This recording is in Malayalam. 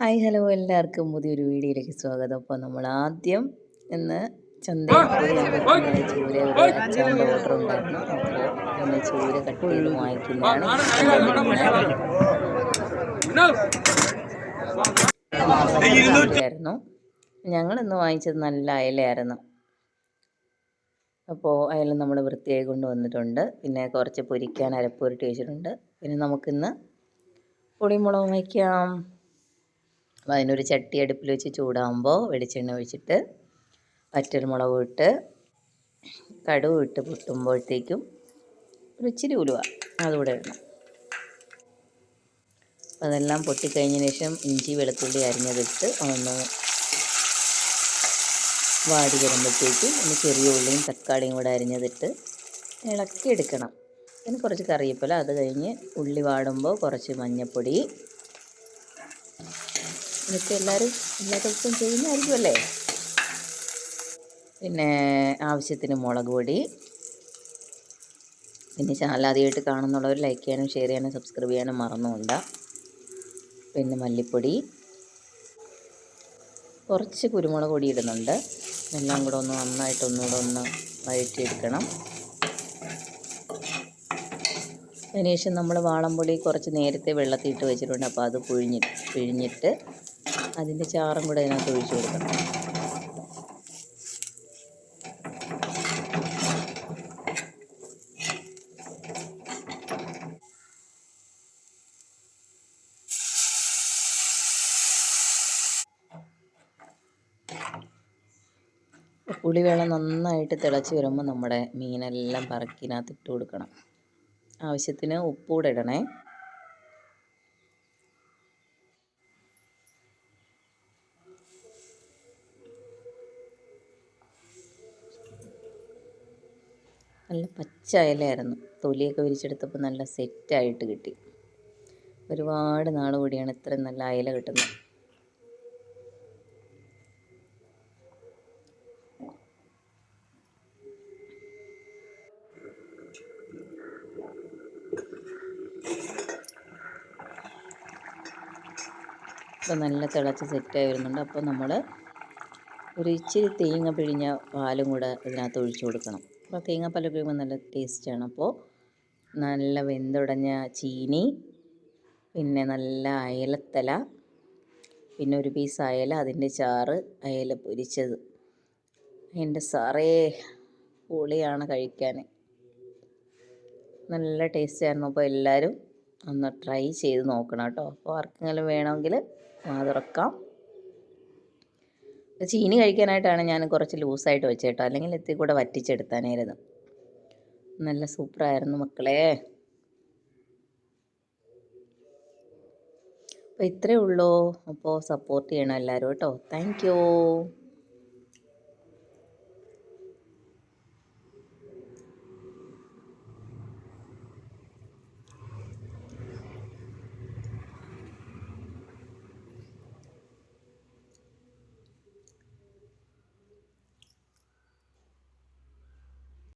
ഹായ് ഹലോ എല്ലാവർക്കും പുതിയൊരു വീഡിയോയിലേക്ക് സ്വാഗതം അപ്പോൾ നമ്മൾ ആദ്യം ഇന്ന് ചന്തയിൽ ചൂര അച്ചാറിന്റെ ഓർഡർ ഉണ്ടായിരുന്നു അപ്പോൾ ഇന്ന് ചൂര കട്ട് ചെയ്ത് വാങ്ങിക്കുന്നതാണ് ആയിരുന്നു ഞങ്ങൾ ഇന്ന് വാങ്ങിച്ചത് നല്ല അയലയായിരുന്നു അപ്പോൾ അയല നമ്മൾ വൃത്തിയായി കൊണ്ടുവന്നിട്ടുണ്ട് പിന്നെ കുറച്ച് പൊരിക്കാൻ അരപ്പൊരിട്ട് വെച്ചിട്ടുണ്ട് പിന്നെ നമുക്കിന്ന് പൊടിമുളക് വയ്ക്കാം അപ്പോൾ അതിനൊരു ചട്ടി അടുപ്പിൽ വെച്ച് ചൂടാകുമ്പോൾ വെളിച്ചെണ്ണ ഒഴിച്ചിട്ട് വറ്റൽമുളക് ഇട്ട് കടുവ് ഇട്ട് പൊട്ടുമ്പോഴത്തേക്കും ഒരു ഇച്ചിരി ഉലുവ അതുകൂടെ ഇടണം. അതെല്ലാം പൊട്ടിക്കഴിഞ്ഞതിന് ശേഷം ഇഞ്ചി വെളുത്തുള്ളി അരിഞ്ഞതിട്ട് ഒന്ന് വാടി വരുമ്പോഴത്തേക്കും ഒന്ന് ചെറിയ ഉള്ളിയും തക്കാളിയും കൂടെ അരിഞ്ഞതിട്ട് ഇളക്കി എടുക്കണം പിന്നെ കുറച്ച് കറിവേപ്പില അത് കഴിഞ്ഞ് ഉള്ളി വാടുമ്പോൾ കുറച്ച് മഞ്ഞൾപ്പൊടി ഇതൊക്കെ എല്ലാവരും എല്ലാ ദിവസവും ചെയ്യുന്നതായിരിക്കും അല്ലേ? പിന്നെ ആവശ്യത്തിന് മുളക് പൊടി. പിന്നെ ചാനൽ ആദ്യമായിട്ട് കാണുന്നുള്ളവർ ലൈക്ക് ചെയ്യാനും ഷെയർ ചെയ്യാനും സബ്സ്ക്രൈബ് ചെയ്യാനും മറന്നുകൊണ്ട. പിന്നെ മല്ലിപ്പൊടി. കുറച്ച് കുരുമുളക് പൊടി ഇടുന്നുണ്ട്. എല്ലാം കൂടെ ഒന്ന് നന്നായിട്ട് ഒന്നുകൂടെ ഒന്ന് വഴറ്റിയെടുക്കണം. അതിനുശേഷം നമ്മൾ വാളംപൊടി കുറച്ച് നേരത്തെ വെള്ളത്തിയിട്ട് വെച്ചിട്ടുണ്ട്. അപ്പോൾ അത് പുഴിഞ്ഞി പിഴിഞ്ഞിട്ട് അതിന്റെ ചാറും കൂടെ അതിനകത്ത് ഒഴിച്ചു കൊടുക്കണം. പുളിവെള്ളം നന്നായിട്ട് തിളച്ച് വരുമ്പോൾ നമ്മുടെ മീനെല്ലാം പറക്കിനകത്ത് ഇട്ട് കൊടുക്കണം. ആവശ്യത്തിന് ഉപ്പ് കൂടെ ഇടണേ. നല്ല പച്ച ഇലയായിരുന്നു തൊലിയൊക്കെ വിരിച്ചെടുത്തപ്പോൾ നല്ല സെറ്റായിട്ട് കിട്ടി. ഒരുപാട് നാൾ കൂടിയാണ് ഇത്രയും നല്ല അയല കിട്ടുന്നത്. ഇപ്പം നല്ല തിളച്ച് സെറ്റായി വരുന്നുണ്ട്. അപ്പോൾ നമ്മൾ ഒരു ഇച്ചിരി തേങ്ങ പിഴിഞ്ഞ പാലും കൂടെ ഇതിനകത്ത് ഒഴിച്ചു കൊടുക്കണം. അപ്പോൾ തേങ്ങാപ്പാൽ ഉപയോഗിക്കുമ്പോൾ നല്ല ടേസ്റ്റാണ്. അപ്പോൾ നല്ല വെന്തുടഞ്ഞ ചീനി പിന്നെ നല്ല അയലത്തല പിന്നെ ഒരു പീസ് അയല അതിന്റെ ചാറ് അയല പൊരിച്ചത്. എന്റെ സാറേ പൊളിയാണ് കഴിക്കാൻ. നല്ല ടേസ്റ്റായിരുന്നു. അപ്പോൾ എല്ലാവരും ഒന്ന് ട്രൈ ചെയ്ത് നോക്കണം കേട്ടോ. അപ്പോൾ ആർക്കെങ്കിലും വേണമെങ്കിൽ തുറക്കാം. ചീനി കഴിക്കാനായിട്ടാണ് ഞാൻ കുറച്ച് ലൂസായിട്ട് വെച്ചേട്ടോ. അല്ലെങ്കിൽ എത്തി കൂടെ വറ്റിച്ചെടുത്താനായിരുന്നു. നല്ല സൂപ്പറായിരുന്നു മക്കളെ. അപ്പോൾ ഇത്രയേ ഉള്ളൂ. അപ്പോൾ സപ്പോർട്ട് ചെയ്യണം എല്ലാവരും കേട്ടോ. താങ്ക്